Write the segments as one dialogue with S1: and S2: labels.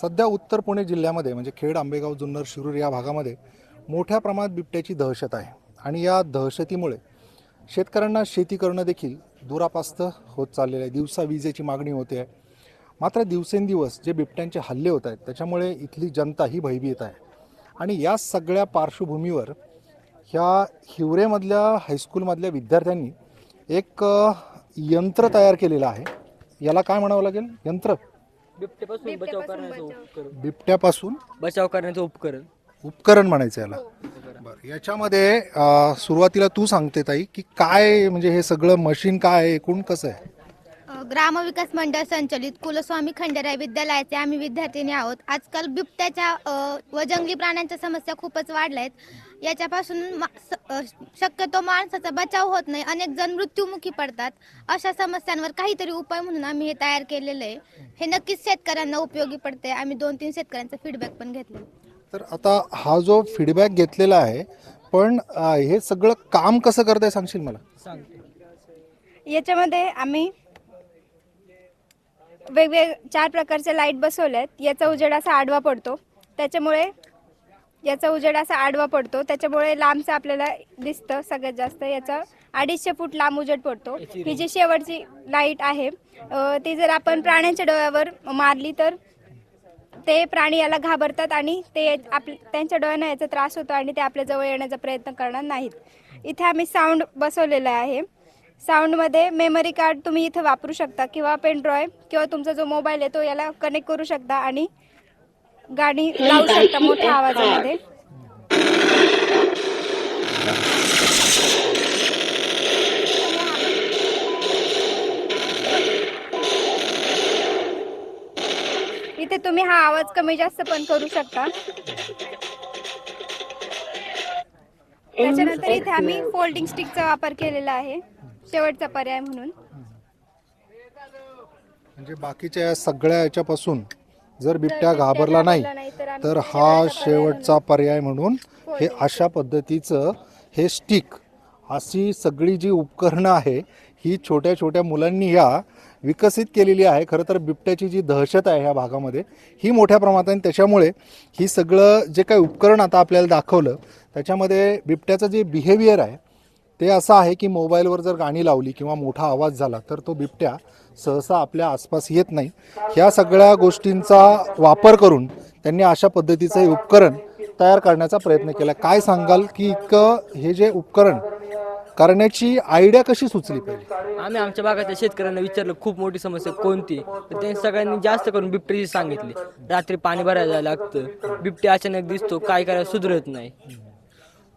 S1: सध्या उत्तर पुणे जिल्ह्यामध्ये म्हणजे खेड आंबेगाव जुन्नर शिरूर या भागामध्ये मोठ्या प्रमाणात बिबट्याची दहशत आहे. आणि या दहशतीमुळे शेतकऱ्यांना शेती करणं देखील दुरापास्त होत चाललेलं आहे. दिवसा विजेची मागणी होते आहे. मात्र दिवसेंदिवस जे बिबट्यांचे हल्ले होत आहेत त्याच्यामुळे इथली जनता ही भयभीत आहे. आणि या सगळ्या पार्श्वभूमीवर ह्या हिवरेमधल्या हायस्कूलमधल्या विद्यार्थ्यांनी एक यंत्र तयार केलेलं आहे. याला काय म्हणावं लागेल? यंत्र?
S2: बिबट्यापासून बचाव करण्याचं उपकरण.
S1: बिबट्यापासून?
S2: बचाव करण्याचं उपकरण.
S1: उपकरण म्हणायचं याला. बरं याच्यामध्ये अ, सुरुवातीला तू सांगते ताई की काय म्हणजे हे सगळं मशीन काय आहे एकूण कसं आहे?
S3: ग्रामविकास मंडळ संचलित कुलस्वामी खंडेराय विद्यालयाचे आम्ही विद्यार्थिनी आहोत. आजकाल बिबट्याच्या व जंगली प्राण्यांच्या समस्या खूपच वाढल्या आहेत याच्यापासून मा- शक्यतो माणसाचा बचाव होत नाही. अनेक जण मृत्युमुखी पडतात. अशा समस्यांवर काहीतरी उपाय म्हणून आम्ही हे तयार केलेलं आहे. हे नक्कीच शेतकऱ्यांना उपयोगी पडते आम्ही दोन तीन शेतकऱ्यांचा फीडबॅक पण घेतला
S1: तर आता हा जो फीडबॅक घेतलेला आहे पण हे सगळं काम कसं करताय सांगशील मला?
S2: सांगतो.
S4: याच्यामध्ये आम्ही वेगवेग चार प्रकारचे लाइट बसवले आहेत याचा उजेड असा आडवा पडतो. त्याच्यामुळे याचा उजेड असा आडवा पडतो. त्याच्यामुळे लांबचं आपल्याला दिसतं सगळ्यात जास्त. याचा अडीचशे फूट लांब उजेड पडतो. ही जी शेवटची लाइट आहे ती जर आपण प्राण्यांच्या डोळ्यावर मारली तर ते प्राणी याला घाबरतात आणि ते आप त्यांच्या डोळ्यांना याचा त्रास होतो आणि ते आपल्या जवळ येण्याचा प्रयत्न करणार नाहीत. इथे आम्ही साऊंड बसवलेला आहे. साऊंडमध्ये मेमरी कार्ड तुम्ही इथं वापरू शकता किंवा पेन ड्रॉईव्ह किंवा तुमचा जो मोबाईल आहे तो याला कनेक्ट करू शकता आणि गाणी लावू शकता मोठ्या आवाजामध्ये. इथे तुम्ही हा आवाज कमी जास्त पण करू शकता. त्याच्यानंतर इथे आम्ही फोल्डिंग स्टिकचा वापर केलेला आहे. शेवटचा पर्याय म्हणून.
S1: म्हणजे बाकीच्या या सगळ्या याच्यापासून जर बिबट्या घाबरला नाही तर हा शेवटचा पर्याय म्हणून. हे अशा पद्धतीचं हे स्टिक अशी सगळी जी उपकरणं आहे ही छोट्या छोट्या मुलांनी या विकसित केलेली आहे. खरं तर बिबट्याची जी दहशत आहे ह्या भागामध्ये ही मोठ्या प्रमाणात आहे आणि त्याच्यामुळे ही सगळं जे काही उपकरण आता आपल्याला दाखवलं त्याच्यामध्ये बिबट्याचं जे बिहेवियर आहे ते असं आहे की मोबाईलवर जर गाणी लावली किंवा मोठा आवाज झाला तर तो बिबट्या सहसा आपल्या आसपास येत नाही. ह्या सगळ्या गोष्टींचा वापर करून त्यांनी अशा पद्धतीचं हे उपकरण तयार करण्याचा प्रयत्न केला. काय सांगाल की इतकं हे जे उपकरण करण्याची आयडिया कशी सुचली पाहिजे
S2: आम्ही आमच्या भागातल्या शेतकऱ्यांना विचारलं खूप मोठी समस्या कोणती? तर त्यांनी सगळ्यांनी जास्त करून बिबट्याची सांगितली. रात्री पाणी भरायला जायला लागतं बिबट्या अचानक दिसतो काय करायला सुधरत नाही.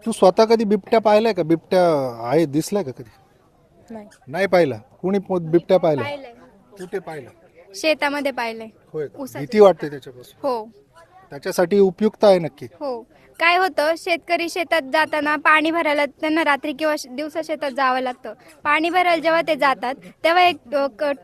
S1: तू स्वतः कधी बिबट्या पाहिलाय का? बिबट्या आहे दिसलाय का कधी?
S4: नाही.
S1: नाही पाहिला. कुणी पो- बिबट्या पाहिला?
S4: पाहिलंय.
S1: कुठे पाहिला?
S4: शेतामध्ये पाहिलंय.
S1: होय का?
S4: ऊसाच्या-
S1: भीती वाटते त्याच्यापासून.
S4: हो.
S1: त्याच्यासाठी उपयुक्त आहे नक्की.
S4: हो. काय होतं शेतकरी शेतात जाताना पाणी भरायला त्यांना रात्री किंवा श- दिवसा शेतात जावं लागतं. पाणी भरायला जेव्हा ते जातात तेव्हा एक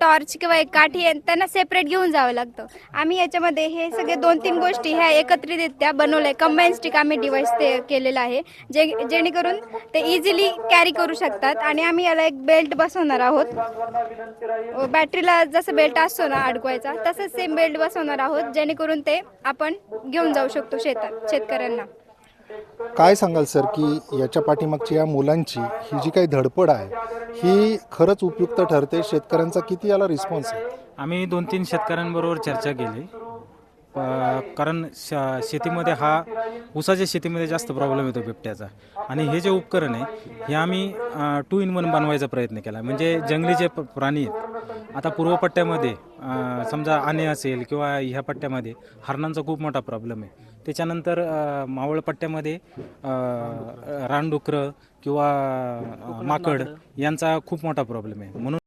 S4: टॉर्च किंवा एक काठी आहे, त्यांना सेपरेट घेऊन जावं लागतं. आम्ही याच्यामध्ये हे सगळे दोन तीन गोष्टी ह्या एकत्रितरित्या बनवलंय. कंबाईन स्टिक आम्ही डिवाइस ते केलेलं आहे. जे जेणेकरून ते इझिली कॅरी करू शकतात आणि आम्ही याला एक बेल्ट बसवणार आहोत. बॅटरीला जसं बेल्ट असतो ना अडकवायचा तसंच सेम बेल्ट बसवणार आहोत जेणेकरून ते आपण घेऊन जाऊ शकतो शेतात शेतकऱ्यांना.
S1: काय सांगाल सर की याच्या पाठीमागची या मुलांची ही जी काही धडपड आहे ही खरंच उपयुक्त ठरते? शेतकऱ्यांचा किती याला रिस्पॉन्स आहे?
S5: आम्ही दोन तीन शेतकऱ्यांबरोबर चर्चा केली. कारण श- शेतीमध्ये हा ऊसाच्या शेतीमध्ये जास्त प्रॉब्लेम येतो बिबट्याचा. आणि हे जे उपकरण आहे हे आम्ही टू इन वन बनवायचा प्रयत्न केला. म्हणजे जंगली जे प- प्राणी आहेत आता पूर्व पट्ट्यामध्ये समजा आणे असेल किंवा ह्या पट्ट्यामध्ये हरणांचा खूप मोठा प्रॉब्लेम आहे. त्याच्यानंतर मावळ पट्ट्यामध्ये रानडुकरं किंवा माकड यांचा खूप मोठा प्रॉब्लेम आहे. म्हणून